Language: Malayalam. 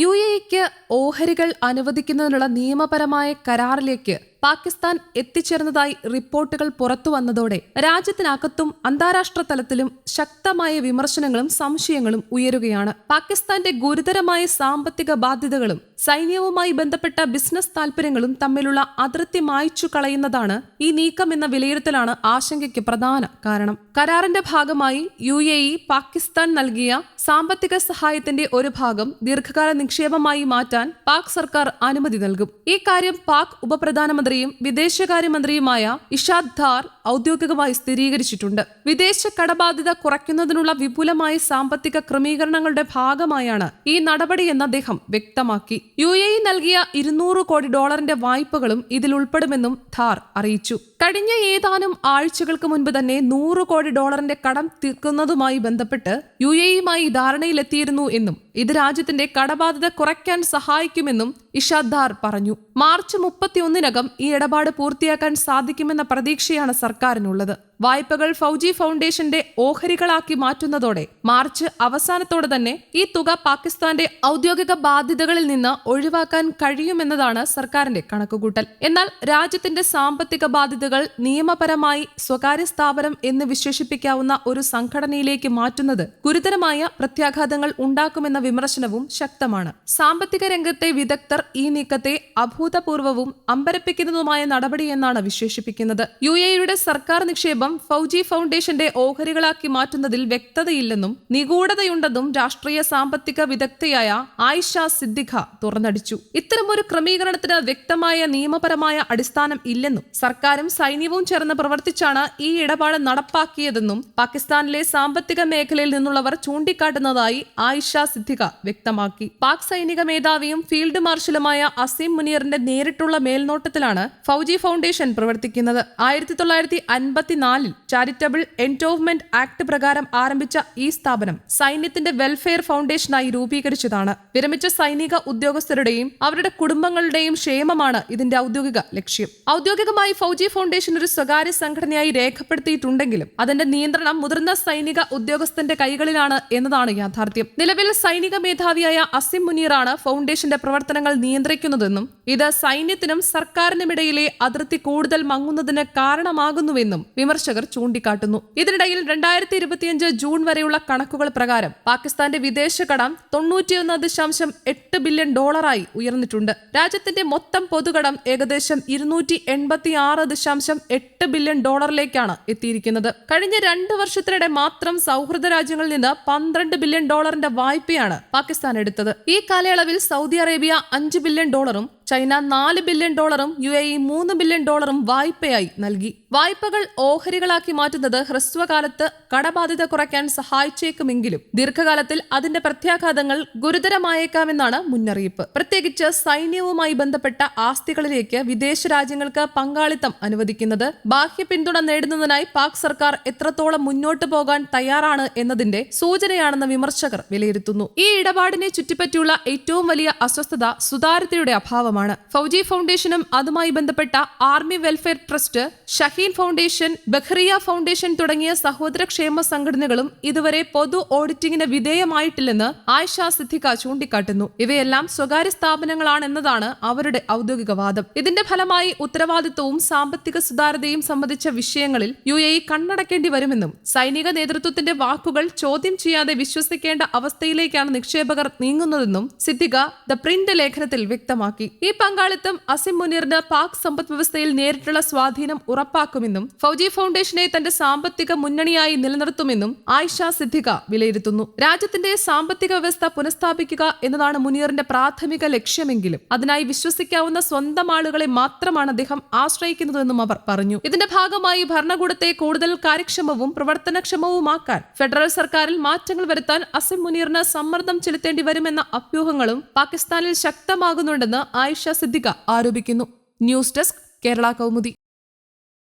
യു എക്ക് ഓഹരികൾ അനുവദിക്കുന്നതിനുള്ള നിയമപരമായ കരാറിലേക്ക് പാകിസ്ഥാൻ എത്തിച്ചേർന്നതായി റിപ്പോർട്ടുകൾ പുറത്തുവന്നതോടെ രാജ്യത്തിനകത്തും അന്താരാഷ്ട്ര തലത്തിലും ശക്തമായ വിമർശനങ്ങളും സംശയങ്ങളും ഉയരുകയാണ്. പാകിസ്ഥാന്റെ ഗുരുതരമായ സാമ്പത്തിക ബാധ്യതകളും സൈന്യവുമായി ബന്ധപ്പെട്ട ബിസിനസ് താൽപര്യങ്ങളും തമ്മിലുള്ള അതിർത്തി മായ്ച്ചു കളയുന്നതാണ് ഈ നീക്കം എന്ന വിലയിരുത്തലാണ് ആശങ്കയ്ക്ക് പ്രധാന കാരണം. കരാറിന്റെ ഭാഗമായി യു എ ഇ പാകിസ്ഥാൻ നൽകിയ സാമ്പത്തിക സഹായത്തിന്റെ ഒരു ഭാഗം ദീർഘകാല നിക്ഷേപമായി മാറ്റാൻ പാക് സർക്കാർ അനുമതി നൽകും. ഈ കാര്യം പാക് ഉപപ്രധാനമന്ത്രിയും വിദേശകാര്യമന്ത്രിയുമായ ഇഷാദ് ധാർ ഔദ്യോഗികമായി സ്ഥിരീകരിച്ചിട്ടുണ്ട്. വിദേശ കടബാധ്യത കുറയ്ക്കുന്നതിനുള്ള വിപുലമായ സാമ്പത്തിക ക്രമീകരണങ്ങളുടെ ഭാഗമായാണ് ഈ നടപടിയെന്ന് അദ്ദേഹം വ്യക്തമാക്കി. യു എ നൽകിയ ഇരുന്നൂറ് കോടി ഡോളറിന്റെ വായ്പകളും ഇതിൽ ഉൾപ്പെടുമെന്നും ധാർ അറിയിച്ചു. കഴിഞ്ഞ ഏതാനും ആഴ്ചകൾക്ക് മുൻപ് തന്നെ നൂറ് കോടി ഡോളറിന്റെ കടം തീർക്കുന്നതുമായി ബന്ധപ്പെട്ട് യു എ ഇയുമായി ധാരണയിലെത്തിയിരുന്നു എന്നും ഇത് രാജ്യത്തിന്റെ കടബാധ്യത കുറയ്ക്കാൻ സഹായിക്കുമെന്നും ഇഷാദ് ധാർ പറഞ്ഞു. മാർച്ച് മുപ്പത്തിയൊന്നിനകം ഈ ഇടപാട് പൂർത്തിയാക്കാൻ സാധിക്കുമെന്ന പ്രതീക്ഷയാണ് സർക്കാരിനുള്ളത്. വായ്പകൾ ഫൗജി ഫൗണ്ടേഷന്റെ ഓഹരികളാക്കി മാറ്റുന്നതോടെ മാർച്ച് അവസാനത്തോടെ തന്നെ ഈ തുക പാകിസ്ഥാന്റെ ഔദ്യോഗിക ബാധ്യതകളിൽ നിന്ന് ഒഴിവാക്കാൻ കഴിയുമെന്നതാണ് സർക്കാരിന്റെ കണക്കുകൂട്ടൽ. എന്നാൽ രാജ്യത്തിന്റെ സാമ്പത്തിക ബാധ്യതകൾ നിയമപരമായി സ്വകാര്യ സ്ഥാപനം എന്ന് വിശേഷിപ്പിക്കാവുന്ന ഒരു സംഘടനയിലേക്ക് മാറ്റുന്നത് ഗുരുതരമായ പ്രത്യാഘാതങ്ങൾ ഉണ്ടാക്കുമെന്ന വിമർശനവും ശക്തമാണ്. സാമ്പത്തിക രംഗത്തെ വിദഗ്ധർ ഈ നീക്കത്തെ അഭൂതപൂർവവും അമ്പരപ്പിക്കുന്നതുമായ നടപടിയെന്നാണ് വിശേഷിപ്പിക്കുന്നത്. യു എയുടെ സർക്കാർ നിക്ഷേപം ഫൗജി ഫൗണ്ടേഷന്റെ ഓഹരികളാക്കി മാറ്റുന്നതിൽ വ്യക്തതയില്ലെന്നും നിഗൂഢതയുണ്ടെന്നും രാഷ്ട്രീയ സാമ്പത്തിക വിദഗ്ധയായ ആയിഷ സിദ്ദിഖ തുറന്നടിച്ചു. ഇത്തരമൊരു ക്രമീകരണത്തിന് വ്യക്തമായ നിയമപരമായ അടിസ്ഥാനം ഇല്ലെന്നും സർക്കാരും സൈന്യവും ചേർന്ന് പ്രവർത്തിച്ചാണ് ഈ ഇടപാട് നടപ്പാക്കിയതെന്നും പാകിസ്ഥാനിലെ സാമ്പത്തിക മേഖലയിൽ നിന്നുള്ളവർ ചൂണ്ടിക്കാട്ടുന്നതായി ആയിഷ സിദ്ദിഖ വ്യക്തമാക്കി. പാക് സൈനിക മേധാവിയും ഫീൽഡ് മാർഷലുമായ അസീം മുനീറിന്റെ നേരിട്ടുള്ള മേൽനോട്ടത്തിലാണ് ഫൗജി ഫൗണ്ടേഷൻ പ്രവർത്തിക്കുന്നത്. ആയിരത്തി തൊള്ളായിരത്തി അൻപത്തിനാലിൽ ചാരിറ്റബിൾ എൻഡോവ്മെന്റ് ആക്ട് പ്രകാരം ആരംഭിച്ച ഈ സ്ഥാപനം സൈന്യത്തിന്റെ വെൽഫെയർ ഫൗണ്ടേഷനായി രൂപീകരിച്ചതാണ്. വിരമിച്ച സൈനിക ഉദ്യോഗസ്ഥരുടെയും അവരുടെ കുടുംബങ്ങളുടെയും ക്ഷേമമാണ് ഇതിന്റെ ഔദ്യോഗിക ലക്ഷ്യം. ഔദ്യോഗികമായി ഫൗജി ഫൗണ്ടേഷൻ ഒരു സ്വകാര്യ സംഘടനയായി രേഖപ്പെടുത്തിയിട്ടുണ്ടെങ്കിലും അതിന്റെ നിയന്ത്രണം മുതിർന്ന സൈനിക ഉദ്യോഗസ്ഥന്റെ കൈകളിലാണ് എന്നതാണ് യാഥാർത്ഥ്യം. നിലവിൽ സൈനിക മേധാവിയായ അസിം മുനീറാണ് ഫൗണ്ടേഷന്റെ പ്രവർത്തനങ്ങൾ നിയന്ത്രിക്കുന്നതെന്നും ഇത് സൈന്യത്തിനും സർക്കാരിനുമിടയിലെ അതിർത്തി കൂടുതൽ മങ്ങുന്നതിന് കാരണമാകുന്നുവെന്നും വിമർശകർ ചൂണ്ടിക്കാട്ടുന്നു. ഇതിനിടയിൽ രണ്ടായിരത്തി ഇരുപത്തിയഞ്ച് ജൂൺ വരെയുള്ള കണക്കുകൾ പ്രകാരം പാകിസ്ഥാന്റെ വിദേശ കടം തൊണ്ണൂറ്റിയൊന്ന് ദശാംശം എട്ട് ബില്യൺ ഡോളറായി ഉയർന്നിട്ടുണ്ട്. രാജ്യത്തിന്റെ മൊത്തം പൊതുകടം ഏകദേശം ഇരുന്നൂറ്റി എൺപത്തി ആറ് ദശാംശം എട്ട് ബില്യൺ ഡോളറിലേക്കാണ് എത്തിയിരിക്കുന്നത്. കഴിഞ്ഞ രണ്ട് വർഷത്തിനിടെ മാത്രം സൗഹൃദ രാജ്യങ്ങളിൽ നിന്ന് പന്ത്രണ്ട് ബില്യൺ ഡോളറിന്റെ വായ്പയാണ് പാകിസ്ഥാൻ എടുത്തത്. ഈ കാലയളവിൽ സൗദി അറേബ്യ അഞ്ച് ബില്യൺ ഡോളറും ചൈന നാല് ബില്യൺ ഡോളറും യു എ ഇ മൂന്ന് ബില്യൺ ഡോളറും വായ്പയായി നൽകി. വായ്പകൾ ഓഹരികളാക്കി മാറ്റുന്നത് ഹ്രസ്വകാലത്ത് കടബാധ്യത കുറയ്ക്കാൻ സഹായിച്ചേക്കുമെങ്കിലും ദീർഘകാലത്തിൽ അതിന്റെ പ്രത്യാഘാതങ്ങൾ ഗുരുതരമായേക്കാമെന്നാണ് മുന്നറിയിപ്പ്. പ്രത്യേകിച്ച് സൈന്യവുമായി ബന്ധപ്പെട്ട ആസ്തികളിലേക്ക് വിദേശ രാജ്യങ്ങൾക്ക് പങ്കാളിത്തം അനുവദിക്കുന്നത് ബാഹ്യ പിന്തുണ നേടുന്നതിനായി പാക് സർക്കാർ എത്രത്തോളം മുന്നോട്ട് പോകാൻ തയ്യാറാണ് എന്നതിന്റെ സൂചനയാണെന്ന് വിമർശകർ വിലയിരുത്തുന്നു. ഈ ഇടപാടിനെ ചുറ്റിപ്പറ്റിയുള്ള ഏറ്റവും വലിയ അസ്വസ്ഥത സുതാര്യതയുടെ അഭാവമാണ്. ഫൗജി ഫൗണ്ടേഷനും അതുമായി ബന്ധപ്പെട്ട army welfare trust Shaheen foundation Bahria foundation തുടങ്ങിയ സഹോദര ക്ഷേമ സംഘടനകളും ഇതുവരെ പൊതു ഓഡിറ്റിംഗിന് വിധേയമായിട്ടില്ലെന്ന് ആയിഷ സിദ്ദിഖ ചൂണ്ടിക്കാട്ടുന്നു. ഇവയെല്ലാം സ്വകാര്യ സ്ഥാപനങ്ങളാണെന്നതാണ് അവരുടെ ഔദ്യോഗിക വാദം ഇതിന്റെ ഫലമായി ഉത്തരവാദിത്വവും സാമ്പത്തിക സുതാര്യതയും സംബന്ധിച്ച വിഷയങ്ങളിൽ യു എ കണ്ണടക്കേണ്ടി വരുമെന്നും സൈനിക നേതൃത്വത്തിന്റെ വാക്കുകൾ ചോദ്യം ചെയ്യാതെ വിശ്വസിക്കേണ്ട അവസ്ഥയിലേക്കാണ് നിക്ഷേപകർ നീങ്ങുന്നതെന്നും സിദ്ദിഖ ദ പ്രിന്റ് ലേഖനത്തിൽ വ്യക്തമാക്കി. ഈ പങ്കാളിത്തം അസിം മുനീറിന് പാക് സമ്പദ് വ്യവസ്ഥയിൽ നേരിട്ടുള്ള സ്വാധീനം ഉറപ്പാക്കുമെന്നും ഫൗജി ഫൗണ്ടേഷനെ തന്റെ സാമ്പത്തിക മുന്നണിയായി നിലനിർത്തുമെന്നും ആയിഷ സിദ്ദിഖ വിലയിരുത്തുന്നു. രാജ്യത്തിന്റെ സാമ്പത്തിക വ്യവസ്ഥ പുനഃസ്ഥാപിക്കുക എന്നതാണ് മുനീറിന്റെ പ്രാഥമിക ലക്ഷ്യമെങ്കിലും. അതിനായി വിശ്വസിക്കാവുന്ന സ്വന്തം ആളുകളെ മാത്രമാണ് അദ്ദേഹം ആശ്രയിക്കുന്നതെന്നും അവർ പറഞ്ഞു. ഇതിന്റെ ഭാഗമായി ഭരണകൂടത്തെ കൂടുതൽ കാര്യക്ഷമവും പ്രവർത്തനക്ഷമവുമാക്കാൻ ഫെഡറൽ സർക്കാരിൽ മാറ്റങ്ങൾ വരുത്താൻ അസിം മുനീറിന് സമ്മർദ്ദം ചെലുത്തേണ്ടി വരുമെന്ന അഭ്യൂഹങ്ങളും പാകിസ്ഥാനിൽ ശക്തമാകുന്നുണ്ടെന്ന് ആയിഷ സിദ്ദിഖ ആരോപിക്കുന്നു. News desk Kerala Kaumudi.